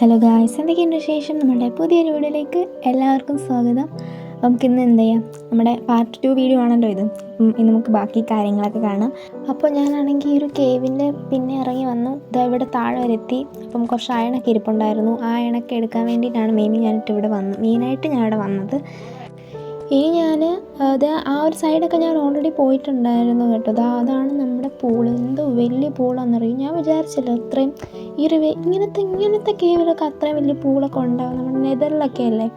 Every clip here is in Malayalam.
ഹലോ ഗായ്സ് എന്തൊക്കെയുണ്ട് വിശേഷം? നമ്മുടെ പുതിയൊരു വീഡിയോയിലേക്ക് എല്ലാവർക്കും സ്വാഗതം. നമുക്കിന്ന് എന്ത് ചെയ്യാം? നമ്മുടെ പാർട്ട് ടു വീഡിയോ ആണല്ലോ ഇത്. ഇന്ന് നമുക്ക് ബാക്കി കാര്യങ്ങളൊക്കെ കാണാം. അപ്പോൾ ഞാനാണെങ്കിൽ ഈ ഒരു കേവിന്റെ പിന്നെ ഇറങ്ങി വന്നു. ഇതാ ഇവിടെ താഴെ വരെ എത്തി. അപ്പം കുറച്ച് അയണൊക്കെ ഇരിപ്പുണ്ടായിരുന്നു. ആ അയണൊക്കെ എടുക്കാൻ വേണ്ടിയിട്ടാണ് മെയിൻ ഞാനിട്ട് ഇവിടെ വന്നത്. മെയിനായിട്ട് ഞാൻ ഇവിടെ വന്നത്. ഇനി ഞാൻ അത് ആ ഒരു സൈഡൊക്കെ ഞാൻ ഓൾറെഡി പോയിട്ടുണ്ടായിരുന്നു കേട്ടോ. അതാ അതാണ് നമ്മുടെ പൂൾ എന്തോ വലിയ പൂളാണെന്നറിയും ഞാൻ വിചാരിച്ചില്ല അത്രയും ഈ ഇങ്ങനത്തെ ഇങ്ങനത്തെ കേവിലൊക്കെ അത്രയും വലിയ പൂളൊക്കെ ഉണ്ടാവും. നമ്മുടെ നെതറിലൊക്കെ അല്ലേ?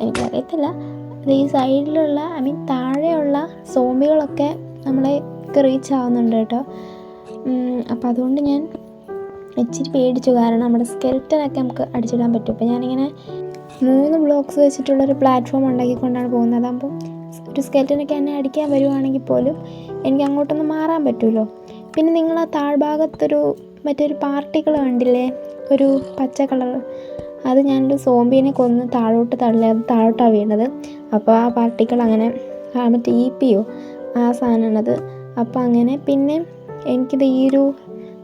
എനിക്കറിയത്തില്ല. അത് ഈ സൈഡിലുള്ള ഐ മീൻ താഴെയുള്ള സോമികളൊക്കെ നമ്മളെ റീച്ച് ആവുന്നുണ്ട് കേട്ടോ. അപ്പോൾ അതുകൊണ്ട് ഞാൻ ഇച്ചിരി പേടിച്ചു. കാരണം നമ്മുടെ സ്കെൽറ്റനൊക്കെ നമുക്ക് അടിച്ചിടാൻ പറ്റും. അപ്പോൾ ഞാനിങ്ങനെ മൂന്ന് ബ്ലോക്സ് വെച്ചിട്ടുള്ളൊരു പ്ലാറ്റ്ഫോം ഉണ്ടാക്കിക്കൊണ്ടാണ് പോകുന്നത്. അതാകുമ്പോൾ ഒരു സ്കെറ്റിനൊക്കെ എന്നെ അടിക്കാൻ വരുവാണെങ്കിൽ പോലും എനിക്ക് അങ്ങോട്ടൊന്നും മാറാൻ പറ്റുമല്ലോ പിന്നെ നിങ്ങൾ ആ താഴ്ഭാഗത്തൊരു മറ്റൊരു പാർട്ടികൾ കണ്ടില്ലേ? ഒരു പച്ച കളർ അത് ഞാനൊരു സോംബീനെ കൊന്ന് താഴോട്ട് തള്ളി അത് താഴോട്ടാണ് വീണത്. അപ്പോൾ ആ പാർട്ടികൾ അങ്ങനെ മറ്റേ ഇ ഓ ആ സാധനമാണത്. അപ്പോൾ അങ്ങനെ പിന്നെ എനിക്കിത് ഈ ഒരു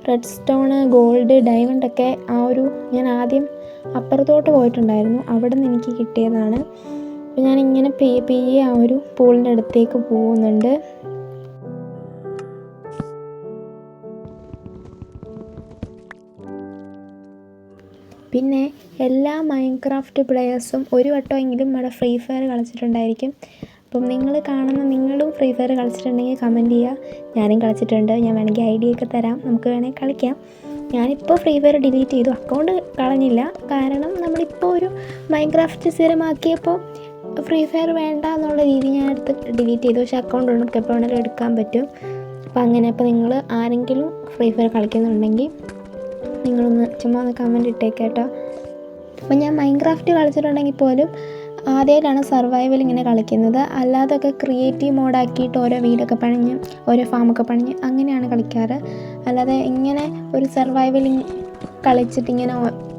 റെഡ് സ്റ്റോണ് ഗോൾഡ് ഡയമണ്ട് ഒക്കെ ആ ഒരു ഞാൻ ആദ്യം അപ്പുറത്തോട്ട് പോയിട്ടുണ്ടായിരുന്നു. അവിടെ നിന്ന് എനിക്ക് കിട്ടിയതാണ്. അപ്പോൾ ഞാനിങ്ങനെ പേ പെയ്യെ ആ ഒരു പൂളിന്റെ അടുത്തേക്ക് പോകുന്നുണ്ട്. പിന്നെ എല്ലാ മൈൻക്രാഫ്റ്റ് പ്ലെയേഴ്സും ഒരു വട്ടമെങ്കിലും ഇവിടെ ഫ്രീ ഫയർ കളിച്ചിട്ടുണ്ടായിരിക്കും. അപ്പം നിങ്ങൾ കാണുന്ന നിങ്ങളും ഫ്രീ ഫയർ കളിച്ചിട്ടുണ്ടെങ്കിൽ കമന്റ് ചെയ്യുക. ഞാനും കളിച്ചിട്ടുണ്ട്. ഞാൻ വേണമെങ്കിൽ ഐ ഡി ഒക്കെ തരാം. നമുക്ക് വേണമെങ്കിൽ കളിക്കാം. ഞാനിപ്പോൾ ഫ്രീ ഫയർ ഡിലീറ്റ് ചെയ്തു. അക്കൗണ്ട് കളഞ്ഞില്ല. കാരണം നമ്മളിപ്പോൾ ഒരു മൈൻക്രാഫ്റ്റ് സ്ഥിരമാക്കിയപ്പോൾ ഫ്രീ ഫയർ വേണ്ട എന്നുള്ള രീതി ഞാൻ എടുത്ത് ഡിലീറ്റ് ചെയ്തു. പക്ഷേ അക്കൗണ്ട് നമുക്ക് എപ്പോൾ വേണമെങ്കിലും എടുക്കാൻ പറ്റും. അപ്പോൾ അങ്ങനെ അപ്പോൾ നിങ്ങൾ ആരെങ്കിലും ഫ്രീ ഫയർ കളിക്കുന്നുണ്ടെങ്കിൽ നിങ്ങളൊന്ന് ചുമ്മാ ഒന്ന് കമന്റ് ഇട്ടേക്കേട്ടോ അപ്പോൾ ഞാൻ മൈൻക്രാഫ്റ്റ് കളിച്ചിട്ടുണ്ടെങ്കിൽ പോലും ആദ്യമായിട്ടാണ് സർവൈവൽ ഇങ്ങനെ കളിക്കുന്നത്. അല്ലാതൊക്കെ ക്രിയേറ്റീവ് മോഡാക്കിയിട്ട് ഓരോ വീടൊക്കെ പണിഞ്ഞ് ഓരോ ഫാമൊക്കെ പണിഞ്ഞ് അങ്ങനെയാണ് കളിക്കാറ്. അല്ലാതെ ഇങ്ങനെ ഒരു സർവൈവൽ കളിച്ചിട്ട് ഇങ്ങനെ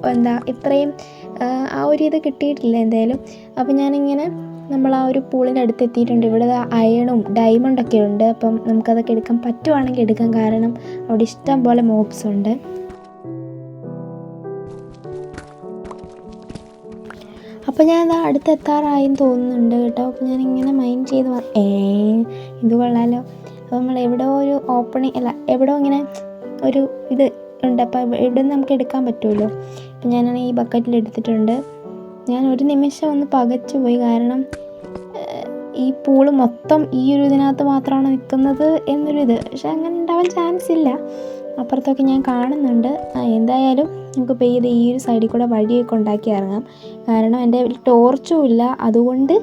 എന്താ ഇത്രയും ആ, ഒരു ഇത് കിട്ടിയിട്ടില്ല എന്തായാലും. അപ്പോൾ ഞാനിങ്ങനെ നമ്മൾ ആ ഒരു പൂളിന്റെ അടുത്ത് എത്തിയിട്ടുണ്ട് ഇവിടെ അയണും ഡയമണ്ടൊക്കെ ഉണ്ട്. അപ്പം നമുക്കതൊക്കെ എടുക്കാൻ പറ്റുവാണെങ്കിൽ എടുക്കാം. കാരണം അവിടെ ഇഷ്ടം പോലെ മോബ്സ് ഉണ്ട്. അപ്പോൾ ഞാൻ അത് അടുത്തെത്താറായെന്ന് തോന്നുന്നുണ്ട് കേട്ടോ. അപ്പോൾ ഞാൻ ഇങ്ങനെ മൈൻഡ് ചെയ്ത് ഏ ഇത് കൊള്ളാലോ. അപ്പോൾ നമ്മൾ എവിടെയോ ഒരു ഓപ്പണിങ് അല്ല എവിടെയോ ഇങ്ങനെ ഒരു ഇത് ഉണ്ട്. അപ്പോൾ ഇവിടെ നിന്ന് നമുക്ക് എടുക്കാൻ പറ്റുമല്ലോ. അപ്പോൾ ഞാനാണ് ഈ ബക്കറ്റിൽ എടുത്തിട്ടുണ്ട്. ഞാൻ ഒരു നിമിഷം ഒന്ന് പകച്ചു പോയി. കാരണം ഈ പൂൾ മൊത്തം ഈ ഒരു ഇതിനകത്ത് മാത്രമാണ് നിൽക്കുന്നത് എന്നൊരു ഇത് പക്ഷെ അങ്ങനെ ഉണ്ടാവാൻ ചാൻസ് ഇല്ല. അപ്പുറത്തൊക്കെ ഞാൻ കാണുന്നുണ്ട്. എന്തായാലും നമുക്ക് പെയ്ത് ഈ ഒരു സൈഡിൽ കൂടെ വഴിയൊക്കെ ഉണ്ടാക്കി ഇറങ്ങാം. കാരണം എന്റെ ടോർച്ചും ഇല്ല. അതുകൊണ്ട്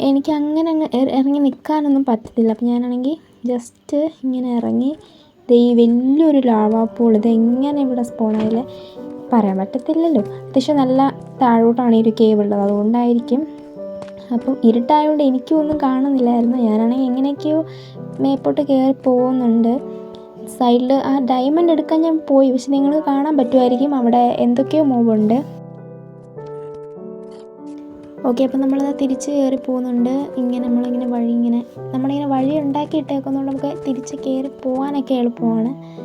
എനിക്ക് അങ്ങനെ അങ്ങ് ഇറ- ഇറങ്ങി നിൽക്കാനൊന്നും പറ്റത്തില്ല. അപ്പം ഞാനാണെങ്കിൽ ജസ്റ്റ് ഇങ്ങനെ ഇറങ്ങി ദേ ഈ വലിയൊരു ലാവാ പൂൾ ഇത് എങ്ങനെ ഇവിടെ സ്പോണായാൽ പറയാൻ പറ്റത്തില്ലല്ലോ. അത്യാവശ്യം നല്ല താഴോട്ടാണ് ഈ ഒരു കേവ് ഉള്ളത്. അതുകൊണ്ടായിരിക്കും. അപ്പം ഇരുട്ടായതുകൊണ്ട് എനിക്കും ഒന്നും കാണുന്നില്ലായിരുന്നു. ഞാനാണെങ്കിൽ എങ്ങനെയൊക്കെയോ മേപ്പോട്ട് കയറി പോകുന്നുണ്ട്. സൈഡിൽ ആ ഡയമണ്ട് എടുക്കാൻ ഞാൻ പോയി. പക്ഷെ നിങ്ങൾക്ക് കാണാൻ പറ്റുമായിരിക്കും അവിടെ എന്തൊക്കെയോ മൂവുണ്ട്. ഓക്കെ അപ്പം നമ്മളത് തിരിച്ച് കയറി പോകുന്നുണ്ട്. ഇങ്ങനെ നമ്മളിങ്ങനെ വഴി ഇങ്ങനെ നമ്മളിങ്ങനെ വഴി ഉണ്ടാക്കി ഇട്ടേക്കുന്നതുകൊണ്ട് നമുക്ക് തിരിച്ച് കയറി പോകാനൊക്കെ എളുപ്പമാണ്.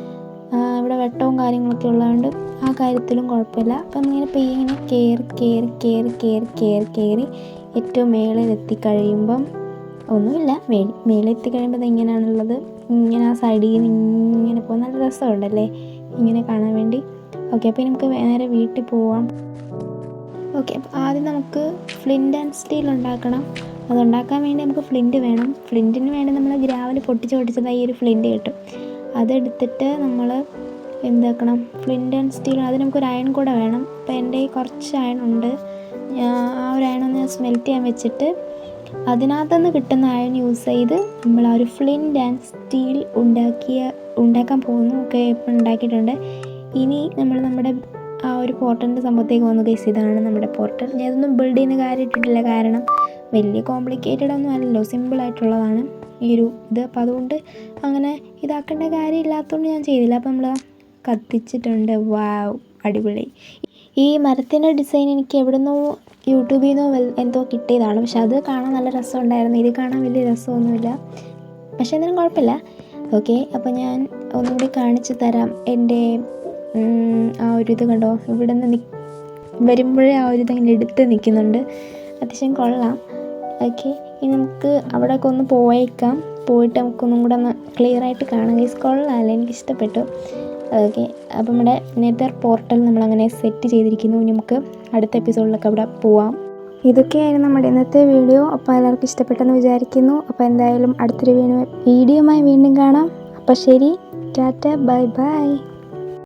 ഇവിടെ വെട്ടവും കാര്യങ്ങളൊക്കെ ഉള്ളതുകൊണ്ട് ആ കാര്യത്തിലും കുഴപ്പമില്ല. അപ്പം ഇങ്ങനെ പെയ്യ ഇങ്ങനെ കയറി കയറി കയറി കയറി കയറി കയറി ഏറ്റവും മേളിൽ എത്തിക്കഴിയുമ്പം ഒന്നുമില്ല. മേളിൽ എത്തിക്കഴിയുമ്പോൾ ഇത് ഇങ്ങനെയാണുള്ളത് ഇങ്ങനെ ആ സൈഡിൽ ഇങ്ങനെ പോകാൻ നല്ല രസമുണ്ടല്ലേ? ഇങ്ങനെ കാണാൻ വേണ്ടി. ഓക്കെ അപ്പോൾ നമുക്ക് നേരെ വീട്ടിൽ പോവാം. ഓക്കെ അപ്പോൾ ആദ്യം നമുക്ക് ഫ്ലിന്റ് ആൻഡ് സ്റ്റീൽ ഉണ്ടാക്കണം. അതുണ്ടാക്കാൻ വേണ്ടി നമുക്ക് ഫ്ലിന്റ് വേണം. ഫ്ലിന്റിന് വേണ്ടി നമ്മൾ ഗ്രാവൽ പൊട്ടിച്ച് പൊട്ടിച്ചത് ഈ ഒരു ഫ്ലിന്റ് കിട്ടും. അതെടുത്തിട്ട് നമ്മൾ എന്താക്കണം? ഫ്ലിന്റ് ആൻഡ് സ്റ്റീൽ അതിന് നമുക്കൊരു അയൺ കൂടെ വേണം. അപ്പോൾ എന്റെ കുറച്ച് അയൺ ഉണ്ട്. ആ ഒരു അയൺ ഒന്ന് സ്മെൽറ്റ് ചെയ്യാൻ വെച്ചിട്ട് അതിനകത്തുനിന്ന് കിട്ടുന്ന അയൺ യൂസ് ചെയ്ത് നമ്മൾ ആ ഒരു ഫ്ലിൻഡ് ആൻഡ് സ്റ്റീൽ ഉണ്ടാക്കിയ ഉണ്ടാക്കാൻ പോകുന്നു ഒക്കെ ഇപ്പം ഉണ്ടാക്കിയിട്ടുണ്ട്. ഇനി നമ്മൾ നമ്മുടെ ആ ഒരു പോർട്ടലിന്റെ സംഭവത്തേക്ക് വന്നു കേസ് ഇതാണ് നമ്മുടെ പോർട്ടൽ ഞാൻ ഇതൊന്നും ബിൽഡ് ചെയ്യുന്ന കാര്യമായിട്ടിട്ടില്ല കാരണം വലിയ കോംപ്ലിക്കേറ്റഡ് ഒന്നും അല്ലല്ലോ. സിമ്പിളായിട്ടുള്ളതാണ് ഈ ഒരു ഇത്. അപ്പോൾ അതുകൊണ്ട് അങ്ങനെ ഇതാക്കേണ്ട കാര്യമില്ലാത്തതുകൊണ്ട് ഞാൻ ചെയ്തില്ല. അപ്പോൾ നമ്മൾ കത്തിച്ചിട്ടുണ്ട്. വാവ് അടിപൊളി. ഈ മരത്തിന്റെ ഡിസൈൻ എനിക്ക് എവിടുന്നോ യൂട്യൂബിൽ നിന്നോ എന്തോ കിട്ടിയതാണ്. പക്ഷെ അത് കാണാൻ നല്ല രസമുണ്ടായിരുന്നു. ഇത് കാണാൻ വലിയ രസമൊന്നുമില്ല. പക്ഷെ എന്നാലും കുഴപ്പമില്ല. ഓക്കെ അപ്പോൾ ഞാൻ ഒന്നുകൂടി കാണിച്ചു തരാം. എന്റെ ആ ഒരു ഇത് കണ്ടോ? ഇവിടെ നിന്ന് വരുമ്പോഴേ ആ ഒരു ഇതങ്ങനെ എടുത്ത് നിൽക്കുന്നുണ്ട്. അത്യാവശ്യം കൊള്ളാം. ഓക്കെ ഇനി നമുക്ക് അവിടെയൊക്കെ ഒന്ന് പോയേക്കാം. പോയിട്ട് നമുക്കൊന്നും കൂടെ ഒന്ന് ക്ലിയർ ആയിട്ട് കാണാം. ഗൈസ് കൊള്ളാമല്ലേ എനിക്ക് ഇഷ്ടപ്പെട്ടു ഓക്കെ അപ്പം നമ്മുടെ നെതർ പോർട്ടൽ നമ്മളങ്ങനെ സെറ്റ് ചെയ്തിരിക്കുന്നു. നമുക്ക് അടുത്ത എപ്പിസോഡിലൊക്കെ അവിടെ പോവാം. ഇതൊക്കെയായിരുന്നു നമ്മുടെ ഇന്നത്തെ വീഡിയോ. അപ്പോൾ എല്ലാവർക്കും ഇഷ്ടപ്പെട്ടെന്ന് വിചാരിക്കുന്നു. അപ്പോൾ എന്തായാലും അടുത്തൊരു വീഡിയോ വീഡിയോയുമായി വീണ്ടും കാണാം. അപ്പോൾ ശരി. ടാറ്റ. Bye bye.